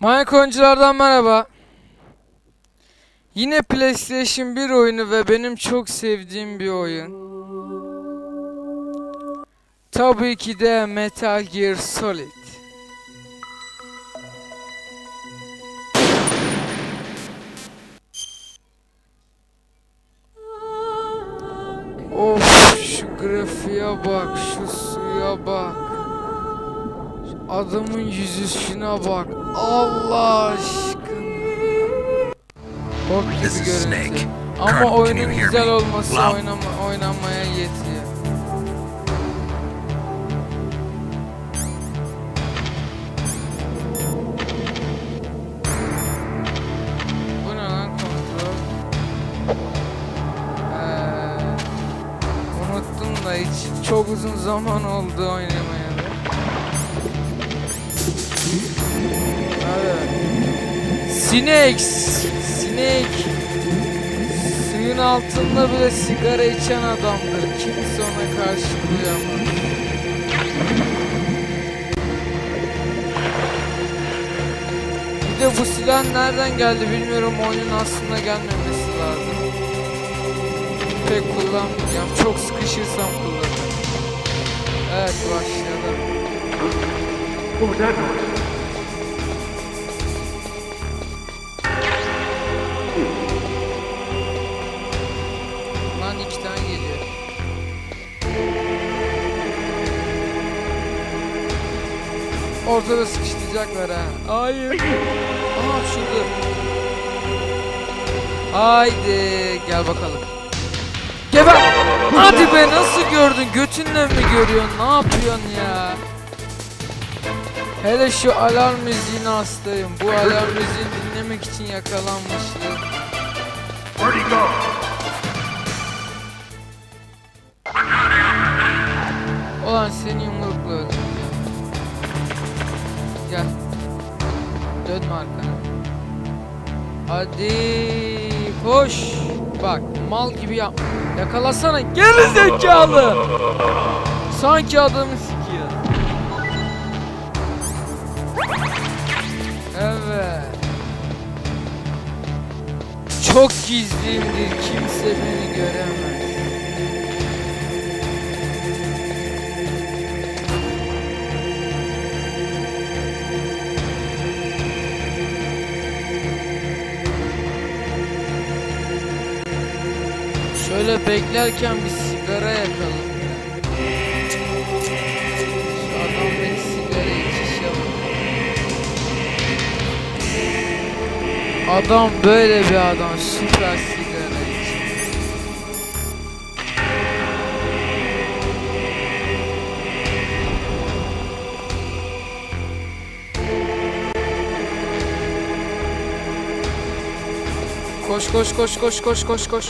Manyak oyunculardan merhaba. Yine PlayStation 1 oyunu ve benim çok sevdiğim bir oyun. Tabii ki de Metal Gear Solid. Of şu grafiğe bak, şu suya bak. Adamın yüzüşüne bak. Allah aşkına. Bok This gibi is görüntü. Snake. Ama oyunun güzel olması oynama, oynanmaya yetiyor. Bu ne lan kontrol? Ee, unuttum da hiç çok uzun zaman oldu oynamayalı. Sinek, sinek. Suyun altında bile sigara içen adamdır. Kimse ona karşı koyamaz. Bir de bu silah nereden geldi bilmiyorum. Oyunun aslında gelmemesi lazım. Pek kullanmayacağım. Çok sıkışırsam kullanırım. Evet başlayalım. Lan Ortada sıkıştıracaklar ha. Hayır. Aha şurada. Haydi gel bakalım. Geber. Hadi be nasıl gördün? Götünle mi görüyorsun? Ne yapıyorsun ya? Hele şu alarm müziğine hastayım. Bu alarm müziğini dinlemek için yakalanmıştım. Ulan seni Dönme arkana. Hadi koş. Bak mal gibi yap. Yakalasana geri zekalı. Sanki adamı sikiyor. Evet. Çok gizliyimdir. Kimse beni göremez. Şöyle beklerken bir sigara yakalım. ya. Şu adam beni sigara içiş Adam böyle bir adam süper sigara içiyor. Koş koş koş koş koş koş koş.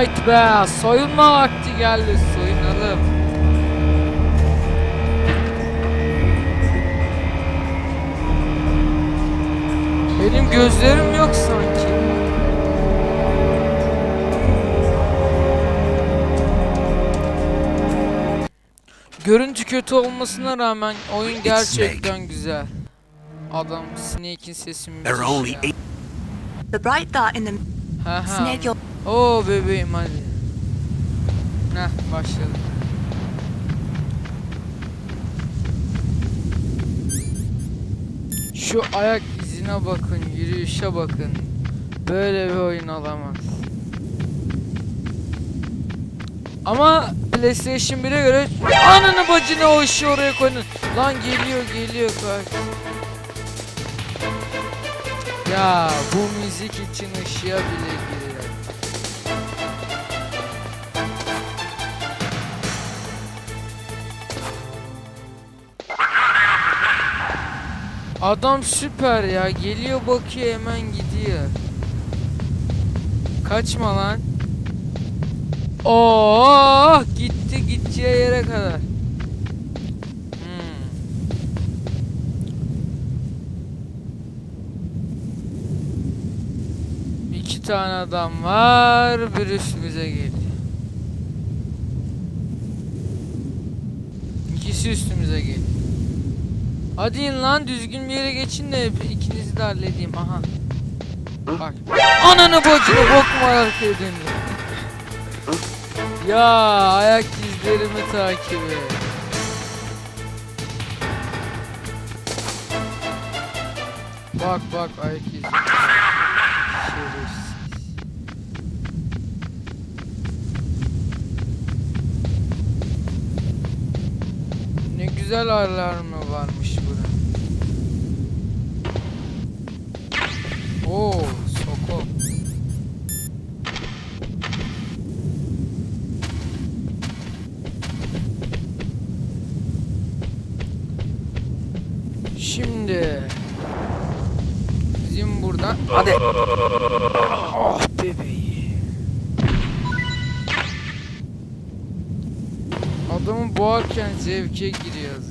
Hayt be soyunma vakti geldi soyunalım. Benim gözlerim yok sanki. Görüntü kötü olmasına rağmen oyun gerçekten güzel. Adam Snake'in sesi müthiş There are only ya. eight. The bright thought in the Ha ha. snake Oo bebeğim hadi. Heh başladı. Şu ayak izine bakın, yürüyüşe bakın. Böyle bir oyun olamaz. Ama PlayStation 1'e göre ananı bacını o işi oraya koydun. Lan geliyor geliyor kaç. Ya bu müzik için ışığa bile giriyor. Adam süper ya. Geliyor bakıyor hemen gidiyor. Kaçma lan. Oh gitti gideceği yere kadar. Hmm. İki tane adam var. Bir üstümüze geliyor. İkisi üstümüze geliyor. Hadi in lan düzgün bir yere geçin de ikinizi de halledeyim. Aha. Bak. Ananı bacını bok mu arkaya dönüyor. Ya ayak izlerimi takip et. Bak bak ayak izi. Şerefsiz. Ne güzel alarmı varmış Oo, soko. Şimdi bizim buradan hadi. Ah bebeği. Adamı boğarken zevke giriyoruz.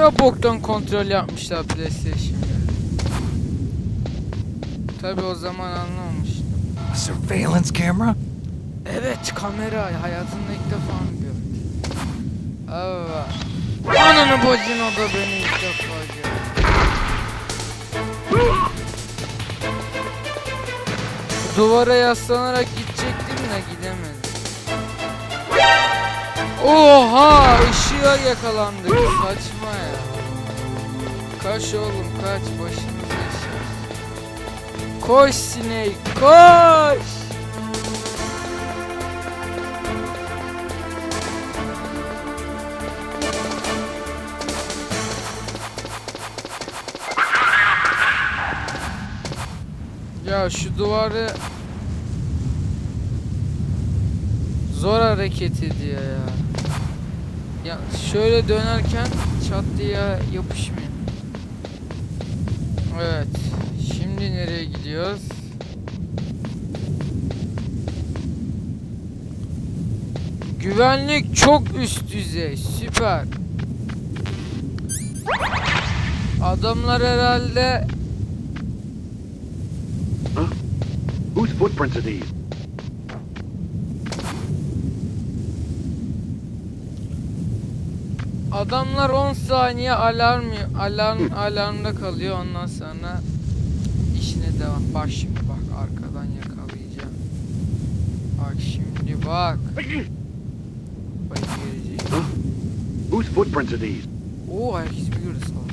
Ne boktan kontrol yapmışlar PlayStation'da. Tabi o zaman anlamamıştım. A surveillance camera? Evet kamera hayatımda ilk defa mı gördüm? Evet. Ananı bacın o da beni ilk defa gördü. Duvara yaslanarak gidecektim de gidemedim. Oha ışığa yakalandık saçma ya. Kaç oğlum kaç başımıza açtı. Koş sinek koş. Ya şu duvarı zor hareket ediyor ya. Ya şöyle dönerken çat diye yapışmıyor. Evet. Şimdi nereye gidiyoruz? Güvenlik çok üst düzey. Süper. Adamlar herhalde Whose footprints are these? Adamlar 10 saniye alarm alarm alarmda kalıyor ondan sonra işine devam. Bak şimdi bak arkadan yakalayacağım. Bak şimdi bak. Bak gelecek. Whose footprints are these? Oo herkes biliyoruz Allah.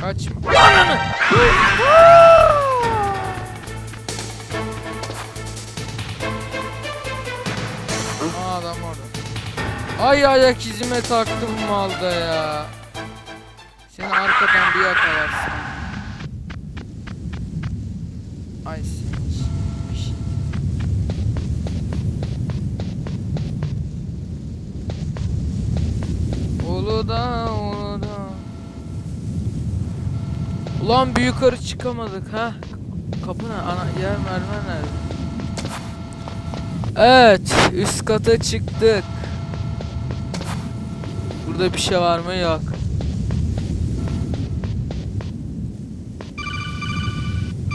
Kaçma. Ananı! Aa adam orada. Ay ayak izime taktım malda ya. Seni arkadan bir yakalarsın. Ay. Uludağ, Uludağ. Ulan bir yukarı çıkamadık ha. Kapı ne? Ana yer merdiven nerede? Evet, üst kata çıktık. Burada bir şey var mı? Yok.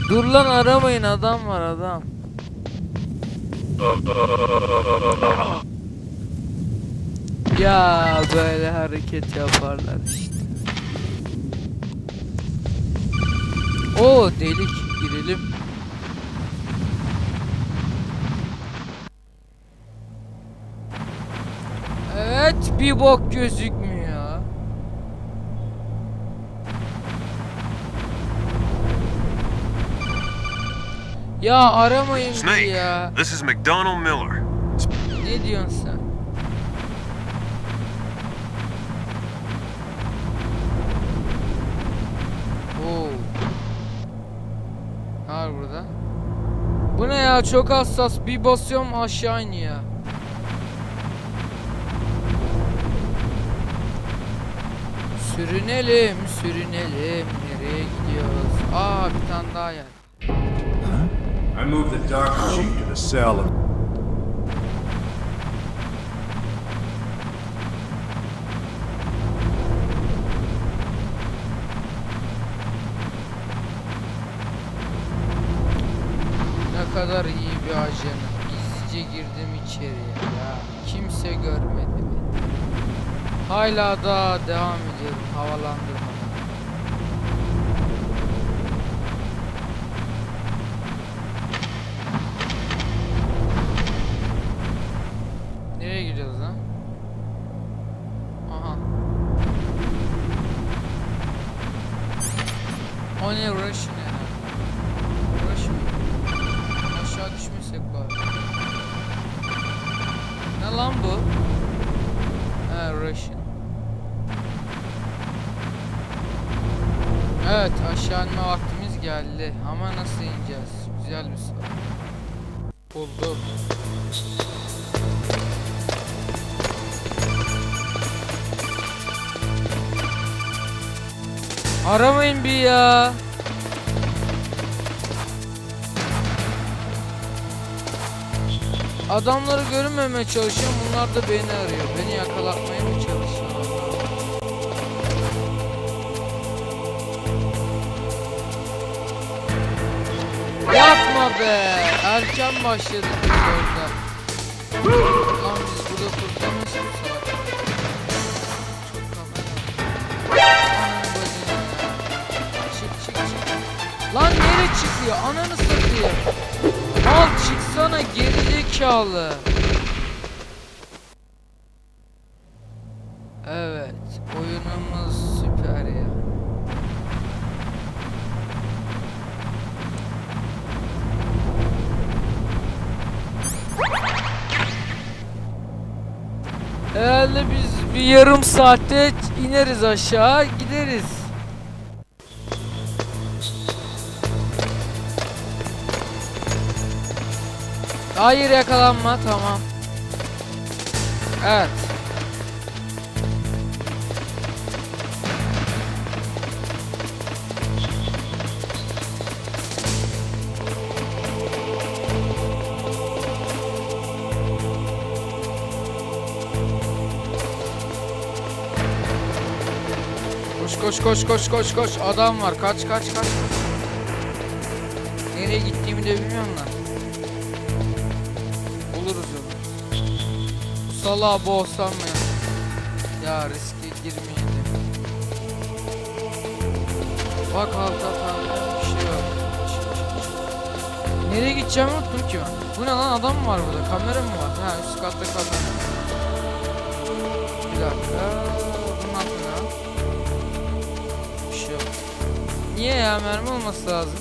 Dur lan aramayın adam var adam. Ya böyle hareket yaparlar işte. O delik Evet bir bok gözükmüyor. Ya aramayın Snake, ya. this is McDonald Miller. Ne diyorsun sen? Oo. Ne var burada? Bu ne ya çok hassas bir basıyorum aşağı iniyor. Sürünelim, sürünelim. Nereye gidiyoruz? Aa, bir tane daha yer. I move the dock sheet to the cell. Ne kadar iyi bir ajanım. Gizlice girdim içeriye ya. Kimse görmedi beni. Hala da devam ediyorum havalandırma. Nereye gidiyoruz lan? Aha. O ne aşağı inme vaktimiz geldi. Ama nasıl ineceğiz? Güzel bir soru. Buldum. Aramayın bir ya. Adamları görünmemeye çalışıyorum. Bunlar da beni arıyor. Beni yakalatmaya mı Yapma be. Erken başladık biz orada. Lan biz burada kurtulamayız bu salak. Çok kamera. Çık çık çık. Lan nereye çıkıyor? Ananı satayım. Al çıksana gerizekalı. Herhalde biz bir yarım saatte ineriz aşağı gideriz. Hayır yakalanma tamam. Evet. Koş koş koş koş koş adam var kaç kaç kaç. Nereye gittiğimi de bilmiyorum lan. Buluruz onu. Bu salağı boğsam mı ya? Ya riske girmeyelim. Bak alta falan bir şey var. Nereye gideceğimi unuttum ki ben. Bu ne lan adam mı var burada? Kamera mı var? Ha üst katta kamera. Bir dakika. Niye ya mermi olması lazım?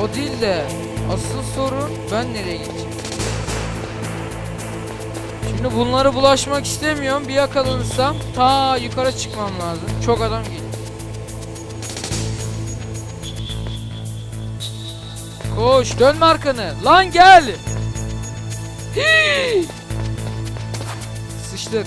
O değil de asıl sorun ben nereye gideceğim? Şimdi bunlara bulaşmak istemiyorum. Bir yakalanırsam ta yukarı çıkmam lazım. Çok adam geliyor. Koş dönme arkanı. Lan gel. Hii! Sıçtık.